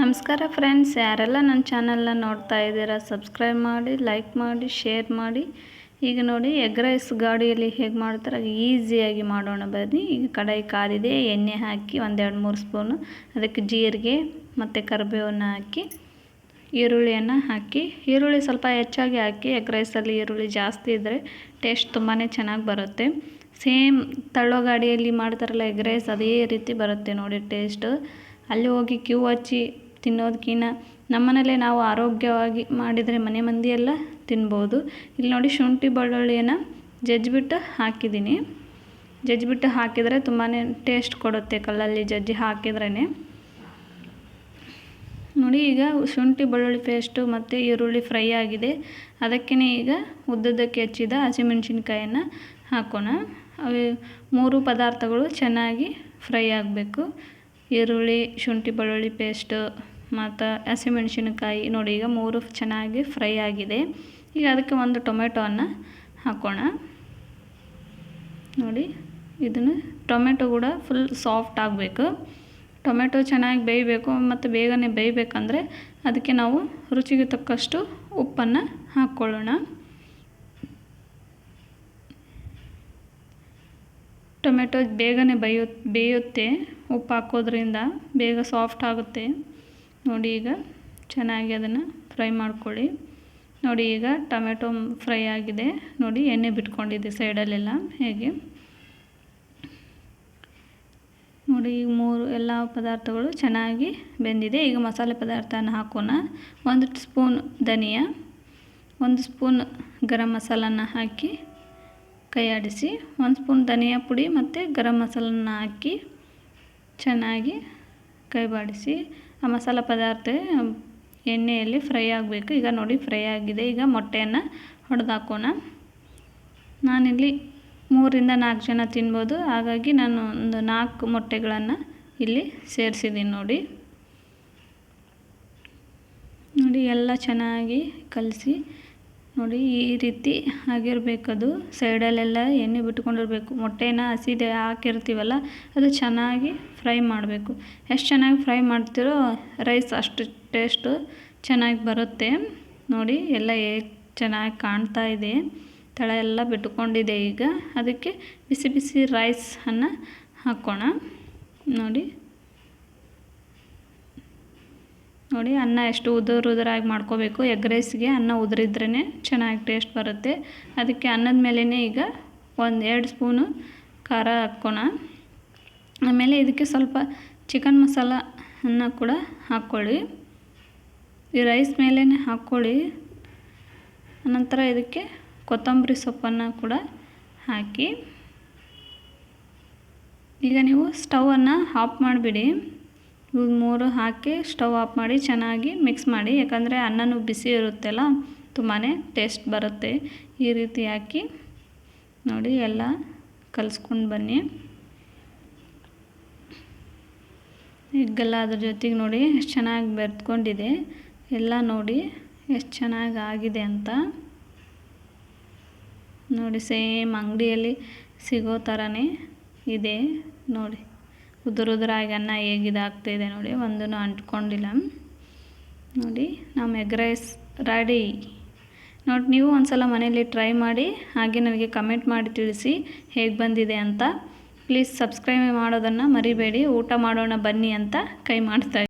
ನಮಸ್ಕಾರ ಫ್ರೆಂಡ್ಸ್, ಯಾರೆಲ್ಲ ನನ್ನ ಚಾನಲ್ನ ನೋಡ್ತಾ ಇದ್ದೀರಾ, ಸಬ್ಸ್ಕ್ರೈಬ್ ಮಾಡಿ, ಲೈಕ್ ಮಾಡಿ, ಶೇರ್ ಮಾಡಿ. ಈಗ ನೋಡಿ, ಎಗ್ ರೈಸ್ ಗಾಡಿಯಲ್ಲಿ ಹೇಗೆ ಮಾಡ್ತಾರೆ, ಈಸಿಯಾಗಿ ಮಾಡೋಣ ಬನ್ನಿ. ಈಗ ಕಡಾಯಿ ಕಾದಿದೆ ಎಣ್ಣೆ ಹಾಕಿ ಒಂದೆರಡು ಮೂರು ಸ್ಪೂನು, ಅದಕ್ಕೆ ಜೀರಿಗೆ ಮತ್ತು ಕರಿಬೇವನ್ನು ಹಾಕಿ, ಈರುಳ್ಳಿಯನ್ನು ಹಾಕಿ, ಈರುಳ್ಳಿ ಸ್ವಲ್ಪ ಹೆಚ್ಚಾಗಿ ಹಾಕಿ, ಎಗ್ ರೈಸಲ್ಲಿ ಈರುಳ್ಳಿ ಜಾಸ್ತಿ ಇದ್ದರೆ ಟೇಸ್ಟ್ ತುಂಬಾ ಚೆನ್ನಾಗಿ ಬರುತ್ತೆ. ಸೇಮ್ ತಳ್ಳೋ ಗಾಡಿಯಲ್ಲಿ ಮಾಡ್ತಾರಲ್ಲ ಎಗ್ ರೈಸ್, ಅದೇ ರೀತಿ ಬರುತ್ತೆ ನೋಡಿ ಟೇಸ್ಟು. ಅಲ್ಲಿ ಹೋಗಿ ಕ್ಯೂ ಹಚ್ಚಿ ತಿನ್ನೋದಕ್ಕಿಂತ ನಮ್ಮನೇಲೆ ನಾವು ಆರೋಗ್ಯವಾಗಿ ಮಾಡಿದರೆ ಮನೆ ಮಂದಿ ಎಲ್ಲ ತಿನ್ಬೋದು. ಇಲ್ಲಿ ನೋಡಿ ಶುಂಠಿ ಬೆಳ್ಳುಳ್ಳಿಯನ್ನು ಜಜ್ಜಿಬಿಟ್ಟು ಹಾಕಿದ್ದೀನಿ. ಜಜ್ಜಿಬಿಟ್ಟು ಹಾಕಿದರೆ ತುಂಬಾ ಟೇಸ್ಟ್ ಕೊಡುತ್ತೆ ಕಲ್ಲಲ್ಲಿ ಜಜ್ಜಿ ಹಾಕಿದ್ರೇ ನೋಡಿ ಈಗ ಶುಂಠಿ ಬೆಳ್ಳುಳ್ಳಿ ಪೇಸ್ಟು ಮತ್ತು ಈರುಳ್ಳಿ ಫ್ರೈ ಆಗಿದೆ. ಅದಕ್ಕೇ ಈಗ ಉದ್ದದಕ್ಕೆ ಹೆಚ್ಚಿದ ಹಸಿಮೆಣ್ಸಿನ್ಕಾಯನ್ನು ಹಾಕೋಣ. ಅವು ಮೂರು ಪದಾರ್ಥಗಳು ಚೆನ್ನಾಗಿ ಫ್ರೈ ಆಗಬೇಕು. ಈರುಳ್ಳಿ, ಶುಂಠಿ, ಬೆಳ್ಳುಳ್ಳಿ ಪೇಸ್ಟು ಮತ್ತು ಹಸಿಮೆಣಸಿನಕಾಯಿ. ನೋಡಿ, ಈಗ ಮೂರು ಚೆನ್ನಾಗಿ ಫ್ರೈ ಆಗಿದೆ. ಈಗ ಅದಕ್ಕೆ ಒಂದು ಟೊಮೆಟೊವನ್ನು ಹಾಕೋಣ. ನೋಡಿ, ಇದನ್ನು ಟೊಮೆಟೊ ಕೂಡ ಫುಲ್ ಸಾಫ್ಟ್ ಆಗಬೇಕು. ಟೊಮೆಟೊ ಚೆನ್ನಾಗಿ ಬೇಯಬೇಕು ಮತ್ತು ಬೇಗನೆ ಬೇಯಬೇಕಂದ್ರೆ ಅದಕ್ಕೆ ನಾವು ರುಚಿಗೆ ತಕ್ಕಷ್ಟು ಉಪ್ಪನ್ನು ಹಾಕ್ಕೊಳ್ಳೋಣ. ಟೊಮೆಟೊ ಬೇಗನೆ ಬೇಯು, ಬೇಯುತ್ತೆ. ಉಪ್ಪು ಹಾಕೋದ್ರಿಂದ ಬೇಗ ಸಾಫ್ಟ್ ಆಗುತ್ತೆ. ನೋಡಿ ಈಗ ಚೆನ್ನಾಗಿ ಅದನ್ನು ಫ್ರೈ ಮಾಡ್ಕೊಳ್ಳಿ. ನೋಡಿ ಈಗ ಟೊಮೆಟೊ ಫ್ರೈ ಆಗಿದೆ. ನೋಡಿ ಎಣ್ಣೆ ಬಿಟ್ಕೊಂಡಿದೆ ಸೈಡಲ್ಲೆಲ್ಲ. ಹೇಗೆ? ನೋಡಿ ಈಗ ಮೂರು, ಎಲ್ಲ ಪದಾರ್ಥಗಳು ಚೆನ್ನಾಗಿ ಬೆಂದಿದೆ. ಈಗ ಮಸಾಲೆ ಪದಾರ್ಥನ ಹಾಕೋಣ. ಒಂದು ಸ್ಪೂನ್ ಧನಿಯಾ, ಒಂದು ಸ್ಪೂನ್ ಗರಂ ಮಸಾಲನ ಹಾಕಿ ಕೈ ಆಡಿಸಿ ಒಂದು ಸ್ಪೂನ್ ಧನಿಯಾ ಪುಡಿ ಮತ್ತು ಗರಂ ಮಸಾಲನ್ನ ಹಾಕಿ ಚೆನ್ನಾಗಿ ಕೈ ಬಾಡಿಸಿ ಆ ಮಸಾಲ ಪದಾರ್ಥ ಎಣ್ಣೆಯಲ್ಲಿ ಫ್ರೈ ಆಗಬೇಕು. ಈಗ ನೋಡಿ ಫ್ರೈ ಆಗಿದೆ. ಈಗ ಮೊಟ್ಟೆಯನ್ನು ಹೊಡೆದಾಕೋಣ. ನಾನಿಲ್ಲಿ ಮೂರಿಂದ ನಾಲ್ಕು ಜನ ತಿನ್ಬೋದು. ಹಾಗಾಗಿ ನಾನು ಒಂದು ನಾಲ್ಕು ಮೊಟ್ಟೆಗಳನ್ನು ಇಲ್ಲಿ ಸೇರಿಸಿದ್ದೀನಿ ನೋಡಿ. ನೋಡಿ, ಎಲ್ಲ ಚೆನ್ನಾಗಿ ಕಲಸಿ ನೋಡಿ, ಈ ರೀತಿ ಆಗಿರಬೇಕದು. ಸೈಡಲ್ಲೆಲ್ಲ ಎಣ್ಣೆ ಬಿಟ್ಕೊಂಡಿರಬೇಕು. ಮೊಟ್ಟೆನ ಹಸಿದೆ ಹಾಕಿರ್ತೀವಲ್ಲ, ಅದು ಚೆನ್ನಾಗಿ ಫ್ರೈ ಮಾಡಬೇಕು. ಎಷ್ಟು ಚೆನ್ನಾಗಿ ಫ್ರೈ ಮಾಡ್ತೀರೋ, ರೈಸ್ ಅಷ್ಟು ಟೇಸ್ಟು ಚೆನ್ನಾಗಿ ಬರುತ್ತೆ. ನೋಡಿ, ಎಲ್ಲ ಚೆನ್ನಾಗಿ ಕಾಣ್ತಾ ಇದೆ. ತಳ ಎಲ್ಲ ಬಿಟ್ಕೊಂಡಿದೆ ಈಗ. ಅದಕ್ಕೆ ಬಿಸಿ ಬಿಸಿ ರೈಸನ್ನು ಹಾಕೋಣ. ನೋಡಿ. ನೋಡಿ, ಅನ್ನ ಎಷ್ಟು ಉದುರು ಉದುರಾಗಿ ಮಾಡ್ಕೋಬೇಕು. ಎಗ್ ರೈಸ್ಗೆ ಅನ್ನ ಉದುರಿದ್ರೇ ಚೆನ್ನಾಗಿ ಟೇಸ್ಟ್ ಬರುತ್ತೆ. ಅದಕ್ಕೆ ಅನ್ನದ ಮೇಲೇ ಈಗ ಒಂದು ಎರಡು ಸ್ಪೂನು ಖಾರ ಹಾಕ್ಕೋಣ. ಆಮೇಲೆ ಇದಕ್ಕೆ ಸ್ವಲ್ಪ ಚಿಕನ್ ಮಸಾಲ ಅನ್ನ ಕೂಡ ಹಾಕ್ಕೊಳ್ಳಿ. ಈ ರೈಸ್ ಮೇಲೇ ಹಾಕ್ಕೊಳ್ಳಿ. ನಂತರ ಇದಕ್ಕೆ ಕೊತ್ತಂಬರಿ ಸೊಪ್ಪನ್ನು ಕೂಡ ಹಾಕಿ. ಈಗ ನೀವು ಸ್ಟವನ್ನು ಆಫ್ ಮಾಡಿಬಿಡಿ. ಮೂರು ಹಾಕಿ ಸ್ಟವ್ ಆಫ್ ಮಾಡಿ ಚೆನ್ನಾಗಿ ಮಿಕ್ಸ್ ಮಾಡಿ, ಯಾಕಂದರೆ ಅನ್ನನೂ ಬಿಸಿ ಇರುತ್ತಲ್ಲ ತುಂಬಾ ಟೇಸ್ಟ್ ಬರುತ್ತೆ. ಈ ರೀತಿ ಹಾಕಿ ನೋಡಿ, ಎಲ್ಲ ಕಲಿಸ್ಕೊಂಡು ಬನ್ನಿ. ಎಗ್ಗೆಲ್ಲ ಅದ್ರ ಜೊತೆಗೆ ನೋಡಿ, ಎಷ್ಟು ಚೆನ್ನಾಗಿ ಬೆರೆತ್ಕೊಂಡಿದೆ ಎಲ್ಲ ನೋಡಿ, ಎಷ್ಟು ಚೆನ್ನಾಗಿ ಆಗಿದೆ ಅಂತ. ನೋಡಿ, ಸೇಮ್ ಅಂಗಡಿಯಲ್ಲಿ ಸಿಗೋ ಥರನೇ ಇದೆ. ನೋಡಿ. ಉದುರು ಉದುರಾಗಿ ಅನ್ನ ಹೇಗೆ ಆಗ್ತಾಯಿದೆ ನೋಡಿ ಒಂದೂ ಅಂಟ್ಕೊಂಡಿಲ್ಲ. ನೋಡಿ ನಮ್ಮ ಎಗ್ ರೈಸ್ ರೆಡಿ ನೋಡಿ, ನೀವು ಒಂದು ಸಲ ಮನೇಲಿ ಟ್ರೈ ಮಾಡಿ, ಹಾಗೆ ನನಗೆ ಕಮೆಂಟ್ ಮಾಡಿ ತಿಳಿಸಿ ಹೇಗೆ ಬಂದಿದೆ ಅಂತ. ಪ್ಲೀಸ್ ಸಬ್ಸ್ಕ್ರೈಬ್ ಮಾಡೋದನ್ನು ಮರಿಬೇಡಿ, ಊಟ ಮಾಡೋಣ ಬನ್ನಿ ಅಂತ ಕೈ ಮಾಡ್ತಾ